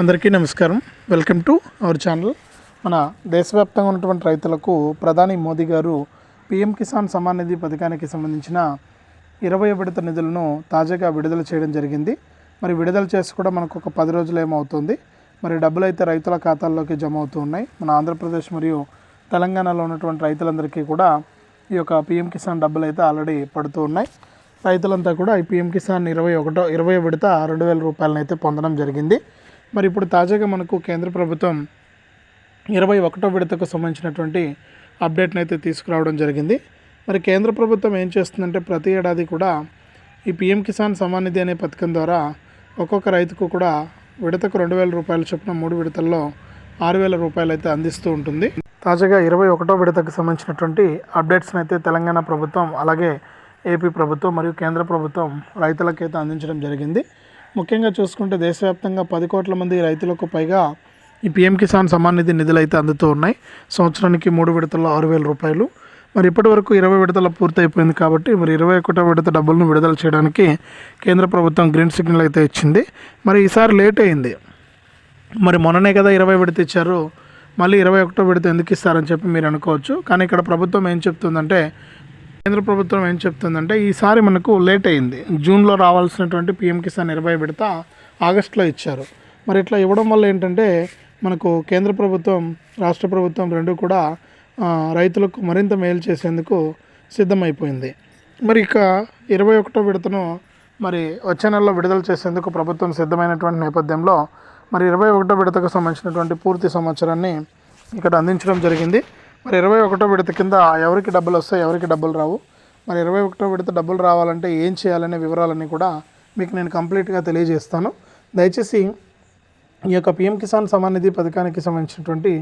అందరికీ నమస్కారం. Welcome to our channel. మన దేశవ్యాప్తంగా ఉన్నటువంటి రైతులకు ప్రధాని మోదీ గారు పిఎం కిసాన్ సమాన్ నిధి పథకానికి సంబంధించిన ఇరవై విడత నిధులను తాజాగా విడుదల చేయడం జరిగింది. మరి విడుదల చేసి కూడా మనకు ఒక పది రోజులు ఏమవుతుంది? మరి డబ్బులు అయితే రైతుల ఖాతాల్లోకి జమ అవుతూ ఉన్నాయి. మన ఆంధ్రప్రదేశ్ మరియు తెలంగాణలో ఉన్నటువంటి రైతులందరికీ కూడా ఈ యొక్క పిఎం కిసాన్ డబ్బులు అయితే ఆల్రెడీ పడుతూ ఉన్నాయి. రైతులంతా కూడా ఈ పిఎం కిసాన్ ఇరవై ఒకటో ఇరవై విడత రెండు వేల రూపాయలను అయితే పొందడం జరిగింది. మరి ఇప్పుడు తాజాగా మనకు కేంద్ర ప్రభుత్వం ఇరవై ఒకటో విడతకు సంబంధించినటువంటి అప్డేట్ని అయితే తీసుకురావడం జరిగింది. మరి కేంద్ర ప్రభుత్వం ఏం చేస్తుందంటే ప్రతి ఏడాది కూడా ఈ పిఎం కిసాన్ సమాన్ నిధి అనే పథకం ద్వారా ఒక్కొక్క రైతుకు కూడా విడతకు రెండు వేల రూపాయల చొప్పున మూడు విడతల్లో ఆరు వేల రూపాయలు అయితే అందిస్తూ ఉంటుంది. తాజాగా ఇరవై ఒకటో విడతకు సంబంధించినటువంటి అప్డేట్స్ని అయితే తెలంగాణ ప్రభుత్వం అలాగే ఏపీ ప్రభుత్వం మరియు కేంద్ర ప్రభుత్వం రైతులకైతే అందించడం జరిగింది. ముఖ్యంగా చూసుకుంటే దేశవ్యాప్తంగా పది కోట్ల మంది రైతులకు పైగా ఈ పిఎం కిసాన్ సమాన్ నిధి నిధులు అయితే అందుతూ ఉన్నాయి. సంవత్సరానికి మూడు విడతల్లో ఆరు వేల రూపాయలు. మరి ఇప్పటి వరకు ఇరవై విడతల పూర్తయిపోయింది కాబట్టి మరి ఇరవై ఒకటో విడత డబ్బులను విడుదల చేయడానికి కేంద్ర ప్రభుత్వం గ్రీన్ సిగ్నల్ అయితే ఇచ్చింది. మరి ఈసారి లేట్ అయింది. మరి మొన్ననే కదా ఇరవై విడత ఇచ్చారు. మళ్ళీ ఇరవై ఒకటో విడత ఎందుకు ఇస్తారని చెప్పి మీరు అనుకోవచ్చు. కానీ ఇక్కడ ప్రభుత్వం ఏం చెప్తుందంటే కేంద్ర ప్రభుత్వం ఏం చెప్తుందంటే ఈసారి మనకు లేట్ అయింది. జూన్లో రావాల్సినటువంటి పిఎం కిసాన్ ఇరవై విడత ఆగస్టులో ఇచ్చారు. మరి ఇట్లా ఇవ్వడం వల్ల ఏంటంటే మనకు కేంద్ర ప్రభుత్వం రాష్ట్ర ప్రభుత్వం రెండు కూడా రైతులకు మరింత మేలు చేసేందుకు సిద్ధమైపోయింది. మరి ఇక ఇరవై ఒకటో విడతను మరి వచ్చే నెలలో విడుదల చేసేందుకు ప్రభుత్వం సిద్ధమైనటువంటి నేపథ్యంలో మరి ఇరవై ఒకటో విడతకు సంబంధించినటువంటి పూర్తి సమాచారాన్ని ఇక్కడ అందించడం జరిగింది. మరి ఇరవై ఒకటో విడత కింద ఎవరికి డబ్బులు వస్తాయి ఎవరికి డబ్బులు రావు. మరి ఇరవై ఒకటో విడత డబ్బులు రావాలంటే ఏం చేయాలనే వివరాలన్నీ కూడా మీకు నేను కంప్లీట్గా తెలియజేస్తాను. దయచేసి ఈ యొక్క పిఎం కిసాన్ సమాన్ నిధి పథకానికి సంబంధించినటువంటి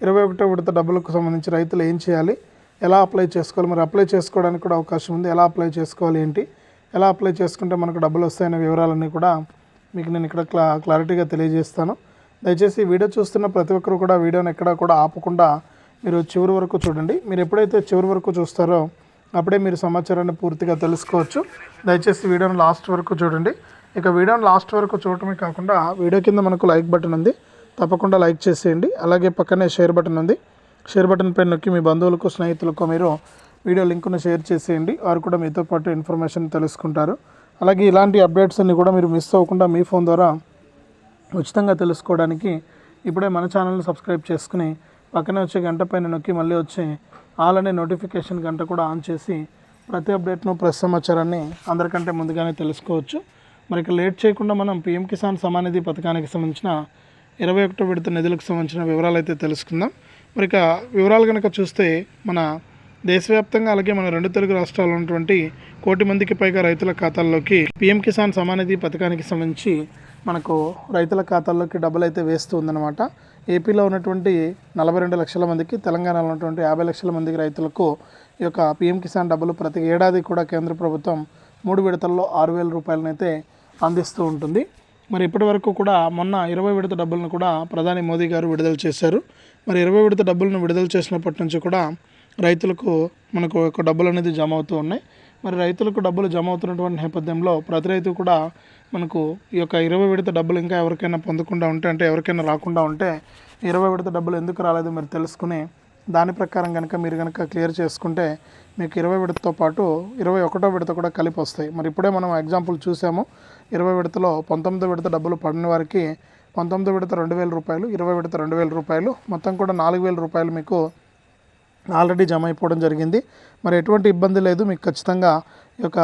ఇరవై ఒకటో విడత డబ్బులకు సంబంధించి రైతులు ఏం చేయాలి? ఎలా అప్లై చేసుకోవాలి? మరి అప్లై చేసుకోవడానికి కూడా అవకాశం ఉంది. ఎలా అప్లై చేసుకోవాలి ఏంటి? ఎలా అప్లై చేసుకుంటే మనకు డబ్బులు వస్తాయనే వివరాలన్నీ కూడా మీకు నేను ఇక్కడ క్లా క్లారిటీగా తెలియజేస్తాను. దయచేసి వీడియో చూస్తున్న ప్రతి ఒక్కరు కూడా వీడియోని ఎక్కడా కూడా ఆపకుండా మీరు చివరి వరకు చూడండి. మీరు ఎప్పుడైతే చివరి వరకు చూస్తారో అప్పుడే మీరు సమాచారాన్ని పూర్తిగా తెలుసుకోవచ్చు. దయచేసి వీడియోను లాస్ట్ వరకు చూడండి. ఇక వీడియోను లాస్ట్ వరకు చూడటమే కాకుండా వీడియో కింద మనకు లైక్ బటన్ ఉంది. తప్పకుండా లైక్ చేసేయండి. అలాగే పక్కనే షేర్ బటన్ ఉంది. షేర్ బటన్ పైన నొక్కి మీ బంధువులకు స్నేహితులకు మీరు వీడియో లింక్ను షేర్ చేసేయండి. వారు కూడా మీతో పాటు ఇన్ఫర్మేషన్ తెలుసుకుంటారు. అలాగే ఇలాంటి అప్డేట్స్ అన్ని కూడా మీరు మిస్ అవ్వకుండా మీ ఫోన్ ద్వారా ఉచితంగా తెలుసుకోవడానికి ఇప్పుడే మన ఛానల్ని సబ్స్క్రైబ్ చేసుకుని పక్కనే వచ్చే గంట పైన నొక్కి మళ్ళీ వచ్చే ఆల్ అనే నోటిఫికేషన్ గంట కూడా ఆన్ చేసి ప్రతి అప్డేట్ను ప్రెస్ సమాచారాన్ని అందరికంటే ముందుగానే తెలుసుకోవచ్చు. మరి ఇక లేట్ చేయకుండా మనం పిఎం కిసాన్ సమానిధి పథకానికి సంబంధించిన ఇరవై ఒకటో విడత నిధులకు సంబంధించిన వివరాలు అయితే తెలుసుకుందాం. మరి ఇక వివరాలు కనుక చూస్తే మన దేశవ్యాప్తంగా అలాగే మన రెండు తెలుగు రాష్ట్రాల్లో ఉన్నటువంటి కోటి మందికి పైగా రైతుల ఖాతాల్లోకి పిఎం కిసాన్ సమానిధి పథకానికి సంబంధించి మనకు రైతుల ఖాతాల్లోకి డబ్బులు అయితే వేస్తూ ఉందన్నమాట. ఏపీలో ఉన్నటువంటి నలభై రెండు లక్షల మందికి తెలంగాణలో ఉన్నటువంటి యాభై లక్షల మందికి రైతులకు ఈ యొక్క పిఎం కిసాన్ డబ్బులు ప్రతి ఏడాది కూడా కేంద్ర ప్రభుత్వం మూడు విడతల్లో ఆరు వేల రూపాయలనైతే అందిస్తూ ఉంటుంది. మరి ఇప్పటి వరకు కూడా మొన్న ఇరవై విడత డబ్బులను కూడా ప్రధాని మోదీ గారు విడుదల చేశారు. మరి ఇరవై విడత డబ్బులను విడుదల చేసినప్పటి నుంచి కూడా రైతులకు మనకు ఒక డబ్బులు అనేది జమ అవుతూ ఉన్నాయి. మరి రైతులకు డబ్బులు జమ అవుతున్నటువంటి నేపథ్యంలో ప్రతి రైతు కూడా మనకు ఈ యొక్క ఇరవై విడత డబ్బులు ఇంకా ఎవరికైనా పొందకుండా ఉంటే అంటే ఎవరికైనా రాకుండా ఉంటే ఇరవై విడత డబ్బులు ఎందుకు రాలేదు మీరు తెలుసుకుని దాని ప్రకారం కనుక మీరు కనుక క్లియర్ చేసుకుంటే మీకు ఇరవై విడతతో పాటు ఇరవై ఒకటో విడత కూడా కలిపి వస్తాయి. మరి ఇప్పుడే మనం ఎగ్జాంపుల్ చూసాము. ఇరవై విడతలో పంతొమ్మిదో విడత డబ్బులు పడిన వారికి పంతొమ్మిదో విడత రెండు వేల రూపాయలు ఇరవై విడత రెండు వేల రూపాయలు మొత్తం కూడా నాలుగు వేల రూపాయలు మీకు ఆల్రెడీ జమ అయిపోవడం జరిగింది. మరి ఎటువంటి ఇబ్బంది లేదు. మీకు ఖచ్చితంగా ఈ యొక్క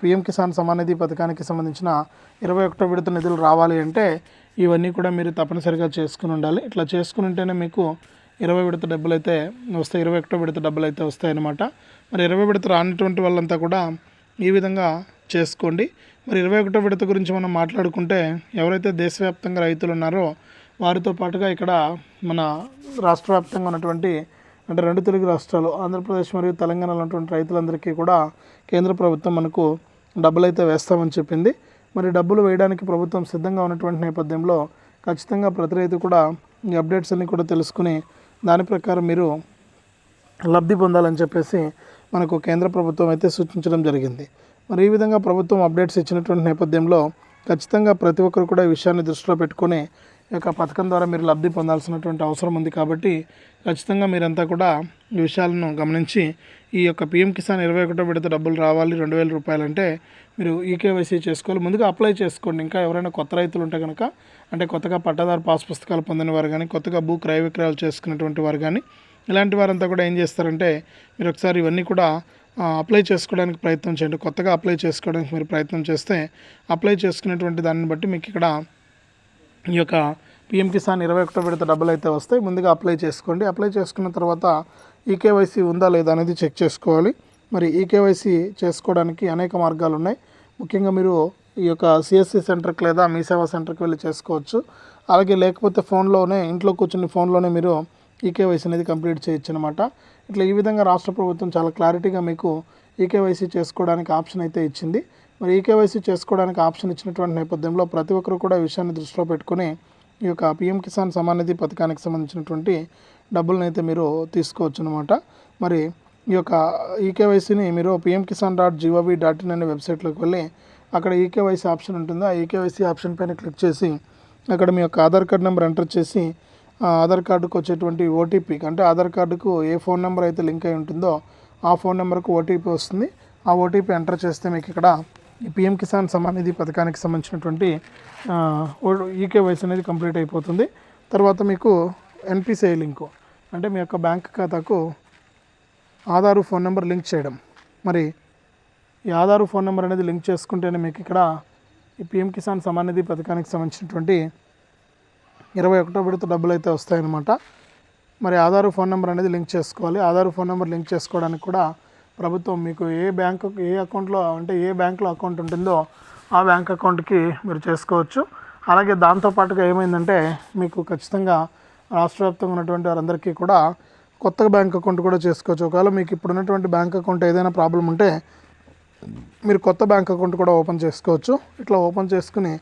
పిఎం కిసాన్ సమానిధి పథకానికి సంబంధించిన ఇరవై ఒకటో విడత నిధులు రావాలి అంటే ఇవన్నీ కూడా మీరు తప్పనిసరిగా చేసుకుని ఉండాలి. ఇట్లా చేసుకుని ఉంటేనే మీకు ఇరవై విడత డబ్బులు అయితే వస్తాయి ఇరవై ఒకటో విడత డబ్బులు అయితే వస్తాయన్నమాట. మరి ఇరవై విడత రానటువంటి వాళ్ళంతా కూడా ఈ విధంగా చేసుకోండి. మరి ఇరవై ఒకటో విడత గురించి మనం మాట్లాడుకుంటే ఎవరైతే దేశవ్యాప్తంగా రైతులు ఉన్నారో వారితో పాటుగా ఇక్కడ మన రాష్ట్ర వ్యాప్తంగా ఉన్నటువంటి అంటే రెండు తెలుగు రాష్ట్రాలు ఆంధ్రప్రదేశ్ మరియు తెలంగాణలో ఉన్నటువంటి రైతులందరికీ కూడా కేంద్ర ప్రభుత్వం మనకు డబ్బులు అయితే వేస్తామని చెప్పింది. మరి డబ్బులు వేయడానికి ప్రభుత్వం సిద్ధంగా ఉన్నటువంటి నేపథ్యంలో ఖచ్చితంగా ప్రతి రైతు కూడా ఈ అప్డేట్స్ అన్ని కూడా తెలుసుకుని దాని ప్రకారం మీరు లబ్ధి పొందాలని చెప్పేసి మనకు కేంద్ర ప్రభుత్వం అయితే సూచించడం జరిగింది. మరి ఈ విధంగా ప్రభుత్వం అప్డేట్స్ ఇచ్చినటువంటి నేపథ్యంలో ఖచ్చితంగా ప్రతి ఒక్కరు కూడా ఈ విషయాన్ని దృష్టిలో పెట్టుకొని యొక్క పథకం ద్వారా మీరు లబ్ధి పొందాల్సినటువంటి అవసరం ఉంది కాబట్టి ఖచ్చితంగా మీరంతా కూడా ఈ విషయాలను గమనించి ఈ యొక్క పిఎం కిసాన్ ఇరవై ఒకటో విడత డబ్బులు రావాలి రెండు వేల రూపాయలు అంటే మీరు ఈకేవైసీ చేసుకోవాలి ముందుగా అప్లై చేసుకోండి. ఇంకా ఎవరైనా కొత్త రైతులు ఉంటే కనుక అంటే కొత్తగా పట్టాదారు పాస్ పుస్తకాలు పొందిన వారు కానీ కొత్తగా భూ క్రయ విక్రయాలు చేసుకున్నటువంటి వారు కానీ ఇలాంటి వారంతా కూడా ఏం చేస్తారంటే మీరు ఒకసారి ఇవన్నీ కూడా అప్లై చేసుకోవడానికి ప్రయత్నం చేయండి. కొత్తగా అప్లై చేసుకోవడానికి మీరు ప్రయత్నం చేస్తే అప్లై చేసుకునేటువంటి దాన్ని బట్టి మీకు ఇక్కడ ఈ యొక్క పిఎం కిసాన్ ఇరవై ఒకటో విడత డబ్బులు అయితే వస్తాయి. ముందుగా అప్లై చేసుకోండి. అప్లై చేసుకున్న తర్వాత ఈకేవైసీ ఉందా లేదా అనేది చెక్ చేసుకోవాలి. మరి ఈకేవైసీ చేసుకోవడానికి అనేక మార్గాలు ఉన్నాయి. ముఖ్యంగా మీరు ఈ యొక్క సిఎస్సి సెంటర్కి లేదా మీ సేవా సెంటర్కి వెళ్ళి చేసుకోవచ్చు. అలాగే లేకపోతే ఫోన్లోనే ఇంట్లో కూర్చుని ఫోన్లోనే మీరు ఈకేవైసీ అనేది కంప్లీట్ చేయొచ్చు అనమాట ఇట్లా ఈ విధంగా రాష్ట్ర ప్రభుత్వం చాలా క్లారిటీగా మీకు ఈకేవైసీ చేసుకోవడానికి ఆప్షన్ అయితే ఇచ్చింది. మరి ఈకేవైసీ చేసుకోవడానికి ఆప్షన్ ఇచ్చినటువంటి నేపథ్యంలో ప్రతి ఒక్కరు కూడా ఈ విషయాన్ని దృష్టిలో పెట్టుకుని ఈ యొక్క పిఎం కిసాన్ సమాన్ నిధి పథకానికి సంబంధించినటువంటి డబ్బులను అయితే మీరు తీసుకోవచ్చు అనమాట మరి ఈ యొక్క ఈకేవైసీని మీరు PM Kisan dot G O V dot in అనే వెబ్సైట్లోకి వెళ్ళి అక్కడ ఈకేవైసీ ఆప్షన్ ఉంటుంది? ఆ ఈకేవైసీ ఆప్షన్ పైన క్లిక్ చేసి అక్కడ మీ యొక్క ఆధార్ కార్డ్ నెంబర్ ఎంటర్ చేసి ఆ ఆధార్ కార్డుకు వచ్చేటువంటి ఓటీపీకి అంటే ఆధార్ కార్డుకు ఏ ఫోన్ నెంబర్ అయితే లింక్ అయి ఉంటుందో ఆ ఫోన్ నెంబర్కు ఓటీపీ వస్తుంది. ఆ ఓటీపీ ఎంటర్ చేస్తే మీకు ఇక్కడ ఈ పిఎం కిసాన్ సమాన్ నిధి పథకానికి సంబంధించినటువంటి ఈకేవైసీ అనేది కంప్లీట్ అయిపోతుంది. తర్వాత మీకు ఎన్పిసిఐ లింకు అంటే మీ యొక్క బ్యాంక్ ఖాతాకు ఆధారు ఫోన్ నెంబర్ లింక్ చేయడం. మరి ఈ ఆధారు ఫోన్ నెంబర్ అనేది లింక్ చేసుకుంటేనే మీకు ఇక్కడ ఈ పిఎం కిసాన్ సమాన్ నిధి పథకానికి సంబంధించినటువంటి ఇరవై ఒకటో విడత డబ్బులు అయితే వస్తాయన్నమాట. మరి ఆధార్ ఫోన్ నెంబర్ అనేది లింక్ చేసుకోవాలి. ఆధార్ ఫోన్ నెంబర్ లింక్ చేసుకోవడానికి కూడా ప్రభుత్వం మీకు ఏ బ్యాంకు ఏ అకౌంట్లో అంటే ఏ బ్యాంక్లో అకౌంట్ ఉంటుందో ఆ బ్యాంక్ అకౌంట్కి మీరు చేసుకోవచ్చు. అలాగే దాంతోపాటుగా ఏమైందంటే మీకు ఖచ్చితంగా రాష్ట్ర వ్యాప్తంగా ఉన్నటువంటి వారందరికీ కూడా కొత్త బ్యాంక్ అకౌంట్ కూడా చేసుకోవచ్చు. ఒకవేళ మీకు ఇప్పుడు ఉన్నటువంటి బ్యాంక్ అకౌంట్ ఏదైనా ప్రాబ్లం ఉంటే మీరు కొత్త బ్యాంక్ అకౌంట్ కూడా ఓపెన్ చేసుకోవచ్చు. ఇట్లా ఓపెన్ చేసుకుని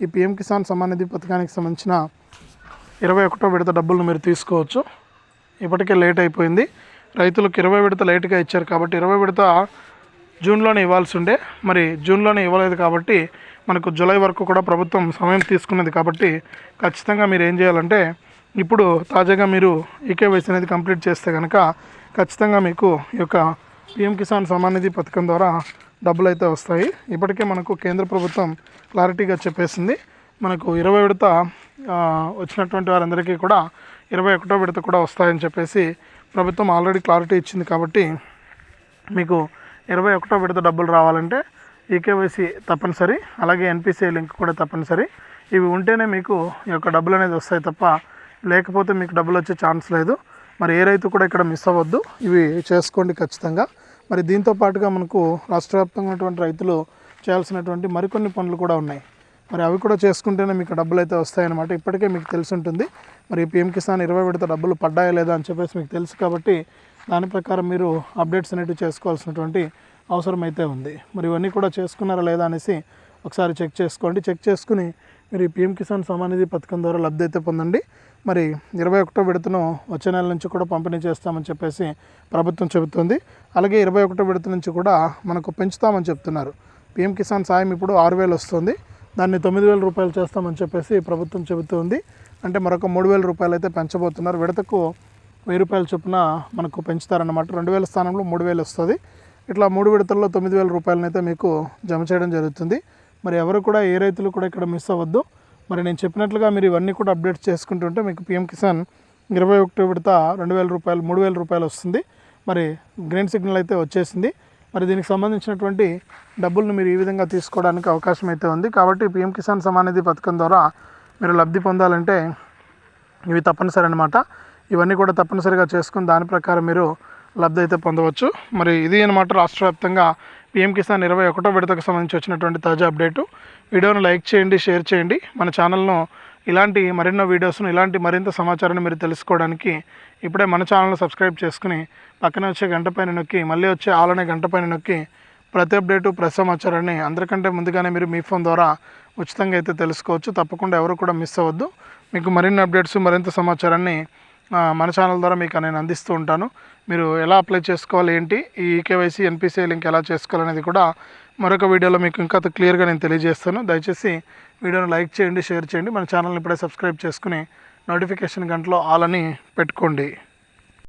ఈ పిఎం కిసాన్ సమాన్ నిధి పథకానికి సంబంధించిన ఇరవై ఒకటో విడత డబ్బులను మీరు తీసుకోవచ్చు. ఇప్పటికే లేట్ అయిపోయింది. రైతులకు ఇరవై విడత లేట్గా ఇచ్చారు కాబట్టి ఇరవై విడత జూన్లోనే ఇవ్వాల్సి ఉండే మరి జూన్లోనే ఇవ్వలేదు కాబట్టి మనకు జూలై వరకు కూడా ప్రభుత్వం సమయం తీసుకున్నది కాబట్టి ఖచ్చితంగా మీరు ఏం చేయాలంటే ఇప్పుడు తాజాగా మీరు ఈకేవైసీ అనేది కంప్లీట్ చేస్తే కనుక ఖచ్చితంగా మీకు ఈ యొక్క పిఎం కిసాన్ సమ్మాన్ నిధి పథకం ద్వారా డబ్బులు అయితే వస్తాయి. ఇప్పటికే మనకు కేంద్ర ప్రభుత్వం క్లారిటీగా చెప్పేసింది. మనకు ఇరవై విడత వచ్చినటువంటి వారందరికీ కూడా ఇరవై ఒకటో విడత కూడా వస్తాయని చెప్పేసి ప్రభుత్వం ఆల్రెడీ క్లారిటీ ఇచ్చింది కాబట్టి మీకు ఇరవై ఒకటో విడత డబ్బులు రావాలంటే ఈకేవైసీ తప్పనిసరి అలాగే ఎన్పిసిఐ లింక్ కూడా తప్పనిసరి. ఇవి ఉంటేనే మీకు ఈ యొక్క డబ్బులు అనేది వస్తాయి తప్ప లేకపోతే మీకు డబ్బులు వచ్చే ఛాన్స్ లేదు. మరి ఏ రైతు కూడా ఇక్కడ మిస్ అవ్వద్దు. ఇవి చేసుకోండి ఖచ్చితంగా. మరి దీంతో పాటుగా మనకు రాష్ట్ర వ్యాప్తంగా ఉన్నటువంటి రైతులు చేయాల్సినటువంటి మరికొన్ని పనులు కూడా ఉన్నాయి. మరి అవి కూడా చేసుకుంటేనే మీకు డబ్బులు అయితే వస్తాయన్నమాట. ఇప్పటికే మీకు తెలిసి ఉంటుంది. మరి పిఎం కిసాన్ ఇరవై విడత డబ్బులు పడ్డాయా లేదా అని చెప్పేసి మీకు తెలుసు కాబట్టి దాని ప్రకారం మీరు అప్డేట్స్ అనేవి చేసుకోవాల్సినటువంటి అవసరం అయితే ఉంది. మరి ఇవన్నీ కూడా చేసుకున్నారా లేదా అనేసి ఒకసారి చెక్ చేసుకోండి. చెక్ చేసుకుని మీరు ఈ పిఎం కిసాన్ సమానిధి పథకం ద్వారా లబ్ధి అయితే పొందండి. మరి ఇరవై ఒకటో విడతను వచ్చే నెల నుంచి కూడా పంపిణీ చేస్తామని చెప్పేసి ప్రభుత్వం చెబుతుంది. అలాగే ఇరవై ఒకటో విడత నుంచి కూడా మనకు పెంచుతామని చెప్తున్నారు. పిఎం కిసాన్ సాయం ఇప్పుడు ఆరు వేలు వస్తుంది. దాన్ని తొమ్మిది వేల రూపాయలు చేస్తామని చెప్పేసి ప్రభుత్వం చెబుతుంది. అంటే మరొక మూడు వేల రూపాయలు అయితే పెంచబోతున్నారు. విడతకు వెయ్యి రూపాయల చొప్పున మనకు పెంచుతారన్నమాట. రెండు వేల స్థానంలో మూడు వేలు వస్తుంది. ఇట్లా మూడు విడతల్లో తొమ్మిది వేల రూపాయలనైతే మీకు జమ చేయడం జరుగుతుంది. మరి ఎవరు కూడా ఏ రైతులు కూడా ఇక్కడ మిస్ అవ్వద్దు. మరి నేను చెప్పినట్లుగా మీరు ఇవన్నీ కూడా అప్డేట్ చేసుకుంటుంటే మీకు పిఎం కిసాన్ ఇరవై ఒకటి విడత రెండు వేల రూపాయలు మూడు వేల రూపాయలు వస్తుంది. మరి గ్రీన్ సిగ్నల్ అయితే వచ్చేసింది. మరి దీనికి సంబంధించినటువంటి డబ్బులను మీరు ఈ విధంగా తీసుకోవడానికి అవకాశం అయితే ఉంది. కాబట్టి పిఎం కిసాన్ సమానిధి పథకం ద్వారా మీరు లబ్ధి పొందాలంటే ఇవి తప్పనిసరి అనమాట ఇవన్నీ కూడా తప్పనిసరిగా చేసుకుని దాని ప్రకారం మీరు లబ్ధి అయితే పొందవచ్చు. మరి ఇది అనమాట రాష్ట్ర వ్యాప్తంగా పిఎం కిసాన్ ఇరవై ఒకటో విడతకు సంబంధించి వచ్చినటువంటి తాజా అప్డేటు. వీడియోను లైక్ చేయండి షేర్ చేయండి. మన ఛానల్ను ఇలాంటి మరెన్నో వీడియోస్ను ఇలాంటి మరింత సమాచారాన్ని మీరు తెలుసుకోవడానికి ఇప్పుడే మన ఛానల్ని సబ్స్క్రైబ్ చేసుకుని పక్కనే వచ్చే గంట పైన నొక్కి మళ్ళీ వచ్చే ఆలనే గంట పైన నొక్కి ప్రతి అప్డేటు ప్రతి సమాచారాన్ని అందరికంటే ముందుగానే మీరు మీ ఫోన్ ద్వారా ఉచితంగా అయితే తెలుసుకోవచ్చు. తప్పకుండా ఎవరు కూడా మిస్ అవ్వద్దు. మీకు మరిన్ని అప్డేట్స్ మరింత సమాచారాన్ని మన ఛానల్ ద్వారా మీకు నేను అందిస్తూ ఉంటాను. మీరు ఎలా అప్లై చేసుకోవాలి ఏంటి ఈ ఈకేవైసీ ఎన్పిసిఐ లింక్ ఎలా చేసుకోవాలనేది కూడా మరొక వీడియోలో మీకు ఇంకా క్లియర్గా నేను తెలియజేస్తాను. దయచేసి వీడియోను లైక్ చేయండి షేర్ చేయండి. మన ఛానల్ని ఇప్పుడే సబ్స్క్రైబ్ చేసుకుని నోటిఫికేషన్ గంటలో ఆల్ అని పెట్టుకోండి.